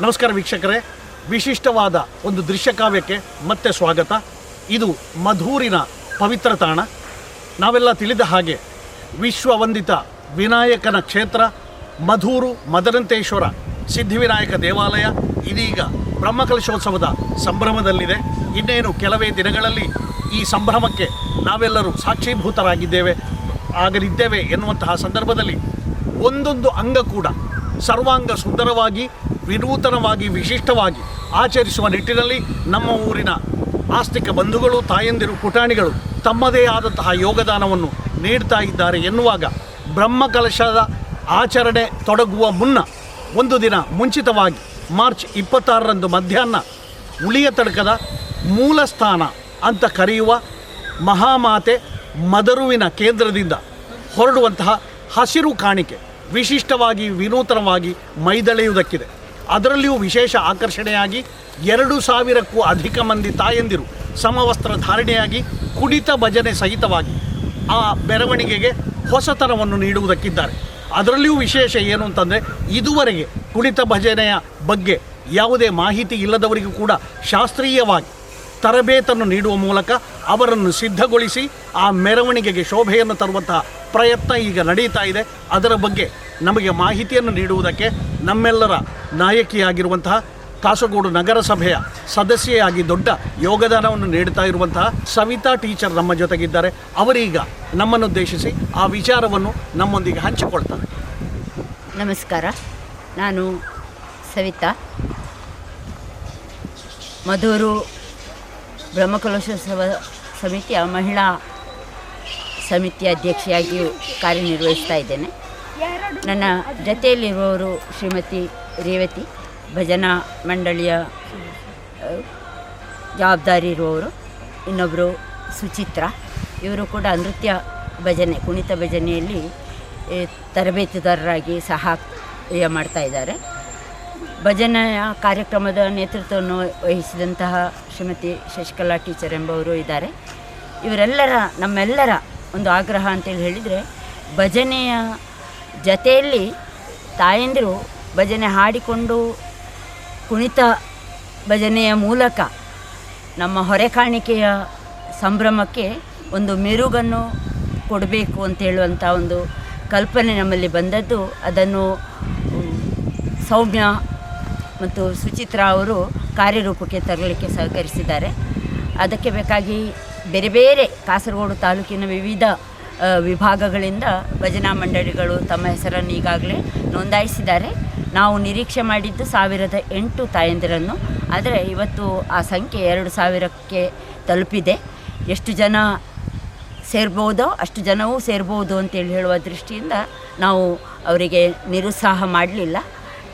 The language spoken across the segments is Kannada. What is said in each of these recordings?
ನಮಸ್ಕಾರ ವೀಕ್ಷಕರೇ. ವಿಶಿಷ್ಟವಾದ ಒಂದು ದೃಶ್ಯಕಾವ್ಯಕ್ಕೆ ಮತ್ತೆ ಸ್ವಾಗತ. ಇದು ಮಧೂರಿನ ಪವಿತ್ರ ತಾಣ. ನಾವೆಲ್ಲ ತಿಳಿದ ಹಾಗೆ ವಿಶ್ವವಂದಿತ ವಿನಾಯಕನ ಕ್ಷೇತ್ರ, ಮಧೂರು ಮದರಂತೇಶ್ವರ ಸಿದ್ಧಿವಿನಾಯಕ ದೇವಾಲಯ ಇದೀಗ ಬ್ರಹ್ಮಕಲಶೋತ್ಸವದ ಸಂಭ್ರಮದಲ್ಲಿದೆ. ಇನ್ನೇನು ಕೆಲವೇ ದಿನಗಳಲ್ಲಿ ಈ ಸಂಭ್ರಮಕ್ಕೆ ನಾವೆಲ್ಲರೂ ಸಾಕ್ಷೀಭೂತರಾಗಿದ್ದೇವೆ, ಆಗಲಿದ್ದೇವೆ ಎನ್ನುವಂತಹ ಸಂದರ್ಭದಲ್ಲಿ ಒಂದೊಂದು ಅಂಗ ಕೂಡ ಸರ್ವಾಂಗ ಸುಂದರವಾಗಿ ವಿನೂತನವಾಗಿ, ವಿಶಿಷ್ಟವಾಗಿ ಆಚರಿಸುವ ನಿಟ್ಟಿನಲ್ಲಿ ನಮ್ಮ ಊರಿನ ಆಸ್ತಿಕ ಬಂಧುಗಳು, ತಾಯಂದಿರು ಪುಟಾಣಿಗಳು ತಮ್ಮದೇ ಆದಂತಹ ಯೋಗದಾನವನ್ನು ನೀಡ್ತಾ ಇದ್ದಾರೆ ಎನ್ನುವಾಗ ಬ್ರಹ್ಮಕಲಶದ ಆಚರಣೆ ತೊಡಗುವ ಮುನ್ನ ಒಂದು ದಿನ ಮುಂಚಿತವಾಗಿ ಮಾರ್ಚ್ ಇಪ್ಪತ್ತಾರರಂದು ಮಧ್ಯಾಹ್ನ ಉಳಿಯ ತಡಕದ ಮೂಲ ಸ್ಥಾನ ಅಂತ ಕರೆಯುವ ಮಹಾಮಾತೆ ಮದರುವಿನ ಕೇಂದ್ರದಿಂದ ಹೊರಡುವಂತಹ ಹಸಿರು ಕಾಣಿಕೆ ವಿಶಿಷ್ಟವಾಗಿ, ವಿನೂತನವಾಗಿ ಮೈದಳೆಯುವುದಕ್ಕಿದೆ. ಅದರಲ್ಲಿಯೂ ವಿಶೇಷ ಆಕರ್ಷಣೆಯಾಗಿ ಎರಡು ಸಾವಿರಕ್ಕೂ ಅಧಿಕ ಮಂದಿ ತಾಯಂದಿರು ಸಮವಸ್ತ್ರ ಧಾರಣೆಯಾಗಿ ಕುಣಿತ ಭಜನೆ ಸಹಿತವಾಗಿ ಆ ಮೆರವಣಿಗೆಗೆ ಹೊಸತನವನ್ನು ನೀಡುವುದಕ್ಕಿದ್ದಾರೆ. ಅದರಲ್ಲಿಯೂ ವಿಶೇಷ ಏನು ಅಂತಂದರೆ, ಇದುವರೆಗೆ ಕುಣಿತ ಭಜನೆಯ ಬಗ್ಗೆ ಯಾವುದೇ ಮಾಹಿತಿ ಇಲ್ಲದವರಿಗೂ ಕೂಡ ಶಾಸ್ತ್ರೀಯವಾಗಿ ತರಬೇತನ್ನು ನೀಡುವ ಮೂಲಕ ಅವರನ್ನು ಸಿದ್ಧಗೊಳಿಸಿ ಆ ಮೆರವಣಿಗೆಗೆ ಶೋಭೆಯನ್ನು ತರುವಂತಹ ಪ್ರಯತ್ನ ಈಗ ನಡೀತಾ ಇದೆ. ಅದರ ಬಗ್ಗೆ ನಮಗೆ ಮಾಹಿತಿಯನ್ನು ನೀಡುವುದಕ್ಕೆ ನಮ್ಮೆಲ್ಲರ ನಾಯಕಿಯಾಗಿರುವಂತಹ ಕಾಸರಗೋಡು ನಗರಸಭೆಯ ಸದಸ್ಯೆಯಾಗಿ ದೊಡ್ಡ ಯೋಗದಾನವನ್ನು ನೀಡುತ್ತಾ ಇರುವಂತಹ ಸವಿತಾ ಟೀಚರ್ ನಮ್ಮ ಜೊತೆಗಿದ್ದಾರೆ. ಅವರೀಗ ನಮ್ಮನ್ನುದ್ದೇಶಿಸಿ ಆ ವಿಚಾರವನ್ನು ನಮ್ಮೊಂದಿಗೆ ಹಂಚಿಕೊಳ್ತಾರೆ. ನಮಸ್ಕಾರ. ನಾನು ಸವಿತಾ. ಮಧೂರು ಬ್ರಹ್ಮಕಲಶೋತ್ಸವ ಸಮಿತಿಯ ಮಹಿಳಾ ಸಮಿತಿಯ ಅಧ್ಯಕ್ಷೆಯಾಗಿಯೂ ಕಾರ್ಯನಿರ್ವಹಿಸ್ತಾ ಇದ್ದೇನೆ. ನನ್ನ ಜೊತೆಯಲ್ಲಿರುವವರು ಶ್ರೀಮತಿ ರೇವತಿ ಭಜನಾ ಮಂಡಳಿಯ ಜವಾಬ್ದಾರಿ ಇರುವವರು. ಇನ್ನೊಬ್ಬರು ಸುಚಿತ್ರ. ಇವರು ಕೂಡ ನೃತ್ಯ ಭಜನೆ ಕುಣಿತ ಭಜನೆಯಲ್ಲಿ ತರಬೇತುದಾರರಾಗಿ ಸಹಾಯ ಮಾಡ್ತಾ ಇದ್ದಾರೆ. ಭಜನೆಯ ಕಾರ್ಯಕ್ರಮದ ನೇತೃತ್ವವನ್ನು ವಹಿಸಿದಂತಹ ಶ್ರೀಮತಿ ಶಶಿಕಲಾ ಟೀಚರ್ ಎಂಬವರು ಇದ್ದಾರೆ. ಇವರೆಲ್ಲರ ನಮ್ಮೆಲ್ಲರ ಒಂದು ಆಗ್ರಹ ಅಂತೇಳಿ ಹೇಳಿದರೆ ಭಜನೆಯ ಜತೆಯಲ್ಲಿ ತಾಯಂದಿರು ಭಜನೆ ಹಾಡಿಕೊಂಡು ಕುಣಿತ ಭಜನೆಯ ಮೂಲಕ ನಮ್ಮ ಹೊರೆ ಕಾಣಿಕೆಯ ಸಂಭ್ರಮಕ್ಕೆ ಒಂದು ಮೆರುಗನ್ನು ಕೊಡಬೇಕು ಅಂತ ಹೇಳುವಂಥ ಒಂದು ಕಲ್ಪನೆ ನಮ್ಮಲ್ಲಿ ಬಂದದ್ದು. ಅದನ್ನು ಸೌಮ್ಯ ಮತ್ತು ಸುಚಿತ್ರ ಅವರು ಕಾರ್ಯರೂಪಕ್ಕೆ ತರಲಿಕ್ಕೆ ಸಹಕರಿಸಿದ್ದಾರೆ. ಅದಕ್ಕೆ ಬೇಕಾಗಿ ಬೇರೆ ಬೇರೆ ಕಾಸರಗೋಡು ತಾಲೂಕಿನ ವಿವಿಧ ವಿಭಾಗಗಳಿಂದ ಭಜನಾ ಮಂಡಳಿಗಳು ತಮ್ಮ ಹೆಸರನ್ನು ಈಗಾಗಲೇ ನೋಂದಾಯಿಸಿದ್ದಾರೆ. ನಾವು ನಿರೀಕ್ಷೆ ಮಾಡಿದ್ದು ಸಾವಿರದ ಎಂಟು ತಾಯಂದಿರನ್ನು, ಆದರೆ ಇವತ್ತು ಆ ಸಂಖ್ಯೆ ಎರಡು ಸಾವಿರಕ್ಕೆ ತಲುಪಿದೆ. ಎಷ್ಟು ಜನ ಸೇರ್ಬೋದೋ, ಅಷ್ಟು ಜನವೂ ಸೇರ್ಬೋದು ಅಂತೇಳಿ ಹೇಳುವ ದೃಷ್ಟಿಯಿಂದ ನಾವು ಅವರಿಗೆ ನಿರುತ್ಸಾಹ ಮಾಡಲಿಲ್ಲ.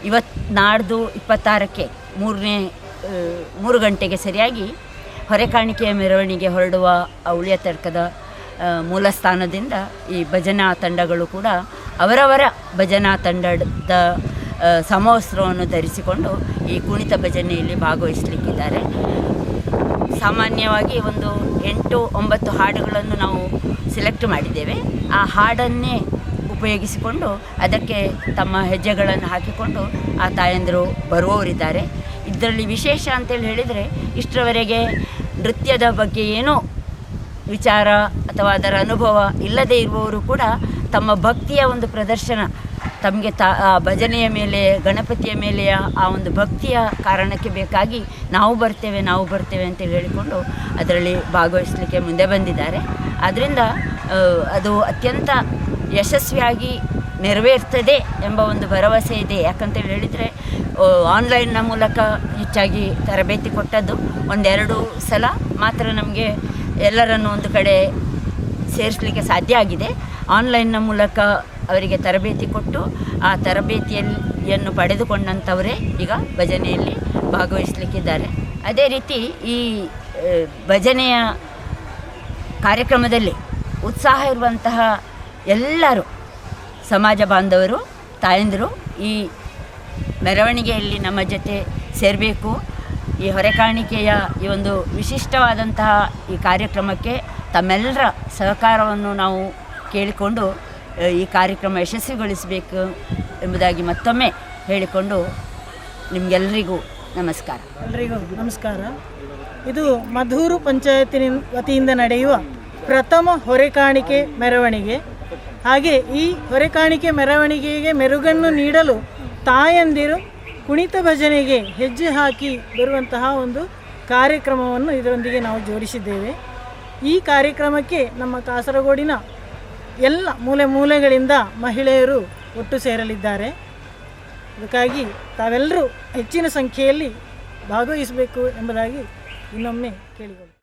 ಇವತ್ತು ನಾಡ್ದು ಇಪ್ಪತ್ತಾರಕ್ಕೆ ಮೂರನೇ ಮೂರು ಗಂಟೆಗೆ ಸರಿಯಾಗಿ ಹೊರೆಕಾಣಿಕೆಯ ಮೆರವಣಿಗೆ ಹೊರಡುವ ಉಳಿಯ ತರ್ಕದ ಮೂಲ ಸ್ಥಾನದಿಂದ ಈ ಭಜನಾ ತಂಡಗಳು ಕೂಡ ಅವರವರ ಭಜನಾ ತಂಡದ ಸಮವಸ್ತ್ರವನ್ನು ಧರಿಸಿಕೊಂಡು ಈ ಕುಣಿತ ಭಜನೆಯಲ್ಲಿ ಭಾಗವಹಿಸಲಿಕ್ಕಿದ್ದಾರೆ. ಸಾಮಾನ್ಯವಾಗಿ ಒಂದು ಎಂಟು ಒಂಬತ್ತು ಹಾಡುಗಳನ್ನು ನಾವು ಸೆಲೆಕ್ಟ್ ಮಾಡಿದ್ದೇವೆ. ಆ ಹಾಡನ್ನೇ ಉಪಯೋಗಿಸಿಕೊಂಡು ಅದಕ್ಕೆ ತಮ್ಮ ಹೆಜ್ಜೆಗಳನ್ನು ಹಾಕಿಕೊಂಡು ಆ ತಾಯಂದಿರು ಬರುವವರಿದ್ದಾರೆ. ಇದರಲ್ಲಿ ವಿಶೇಷ ಅಂತೇಳಿ ಹೇಳಿದರೆ ಇಷ್ಟರವರೆಗೆ ನೃತ್ಯದ ಬಗ್ಗೆ ಏನೋ ವಿಚಾರ ಅಥವಾ ಅದರ ಅನುಭವ ಇಲ್ಲದೇ ಇರುವವರು ಕೂಡ ತಮ್ಮ ಭಕ್ತಿಯ ಒಂದು ಪ್ರದರ್ಶನ, ತಮಗೆ ತ ಭಜನೆಯ ಮೇಲೆ, ಗಣಪತಿಯ ಮೇಲೆಯ ಆ ಒಂದು ಭಕ್ತಿಯ ಕಾರಣಕ್ಕೆ ಬೇಕಾಗಿ ನಾವು ಬರ್ತೇವೆ ನಾವು ಬರ್ತೇವೆ ಅಂತ ಹೇಳಿಕೊಂಡು ಅದರಲ್ಲಿ ಭಾಗವಹಿಸಲಿಕ್ಕೆ ಮುಂದೆ ಬಂದಿದ್ದಾರೆ. ಆದ್ದರಿಂದ ಅದು ಅತ್ಯಂತ ಯಶಸ್ವಿಯಾಗಿ ನೆರವೇರ್ತದೆ ಎಂಬ ಒಂದು ಭರವಸೆ ಇದೆ. ಯಾಕಂತೇಳಿ ಹೇಳಿದರೆ ಆನ್ಲೈನ್ನ ಮೂಲಕ ಹೆಚ್ಚಾಗಿ ತರಬೇತಿ ಕೊಟ್ಟದ್ದು ಒಂದೆರಡು ಸಲ ಮಾತ್ರ ನಮಗೆ ಎಲ್ಲರನ್ನು ಒಂದು ಕಡೆ ಸೇರಿಸಲಿಕ್ಕೆ ಸಾಧ್ಯ ಆಗಿದೆ. ಆನ್ಲೈನ್ನ ಮೂಲಕ ಅವರಿಗೆ ತರಬೇತಿ ಕೊಟ್ಟು ಆ ತರಬೇತಿಯನ್ನು ಪಡೆದುಕೊಂಡಂಥವರೇ ಈಗ ಭಜನೆಯಲ್ಲಿ ಭಾಗವಹಿಸಲಿಕ್ಕಿದ್ದಾರೆ. ಅದೇ ರೀತಿ ಈ ಭಜನೆಯ ಕಾರ್ಯಕ್ರಮದಲ್ಲಿ ಉತ್ಸಾಹ ಇರುವಂತಹ ಎಲ್ಲರೂ, ಸಮಾಜ ಬಾಂಧವರು, ತಾಯಂದಿರು ಈ ಮೆರವಣಿಗೆಯಲ್ಲಿ ನಮ್ಮ ಜೊತೆ ಸೇರಬೇಕು. ಈ ಹೊರೆಕಾಣಿಕೆಯ ಈ ಒಂದು ವಿಶಿಷ್ಟವಾದಂತಹ ಈ ಕಾರ್ಯಕ್ರಮಕ್ಕೆ ತಮ್ಮೆಲ್ಲರ ಸಹಕಾರವನ್ನು ನಾವು ಕೇಳಿಕೊಂಡು ಈ ಕಾರ್ಯಕ್ರಮ ಯಶಸ್ವಿಗೊಳಿಸಬೇಕು ಎಂಬುದಾಗಿ ಮತ್ತೊಮ್ಮೆ ಹೇಳಿಕೊಂಡು ನಿಮಗೆಲ್ಲರಿಗೂ ನಮಸ್ಕಾರ. ಎಲ್ಲರಿಗೂ ನಮಸ್ಕಾರ. ಇದು ಮಧೂರು ಪಂಚಾಯತಿನ ವತಿಯಿಂದ ನಡೆಯುವ ಪ್ರಥಮ ಹೊರೆಕಾಣಿಕೆ ಮೆರವಣಿಗೆ. ಹಾಗೆ ಈ ಹೊರೆಕಾಣಿಕೆ ಮೆರವಣಿಗೆಗೆ ಮೆರುಗನ್ನು ನೀಡಲು ತಾಯಂದಿರು ಕುಣಿತ ಭಜನೆಗೆ ಹೆಜ್ಜೆ ಹಾಕಿ ಬರುವಂತಹ ಒಂದು ಕಾರ್ಯಕ್ರಮವನ್ನು ಇದರೊಂದಿಗೆ ನಾವು ಜೋಡಿಸಿದ್ದೇವೆ. ಈ ಕಾರ್ಯಕ್ರಮಕ್ಕೆ ನಮ್ಮ ಕಾಸರಗೋಡಿನ ಎಲ್ಲ ಮೂಲೆ ಮೂಲೆಗಳಿಂದ ಮಹಿಳೆಯರು ಒಟ್ಟು ಸೇರಲಿದ್ದಾರೆ. ಅದಕ್ಕಾಗಿ ತಾವೆಲ್ಲರೂ ಹೆಚ್ಚಿನ ಸಂಖ್ಯೆಯಲ್ಲಿ ಭಾಗವಹಿಸಬೇಕು ಎಂಬುದಾಗಿ ಇನ್ನೊಮ್ಮೆ ಕೇಳಿಕೊಳ್ಳಿ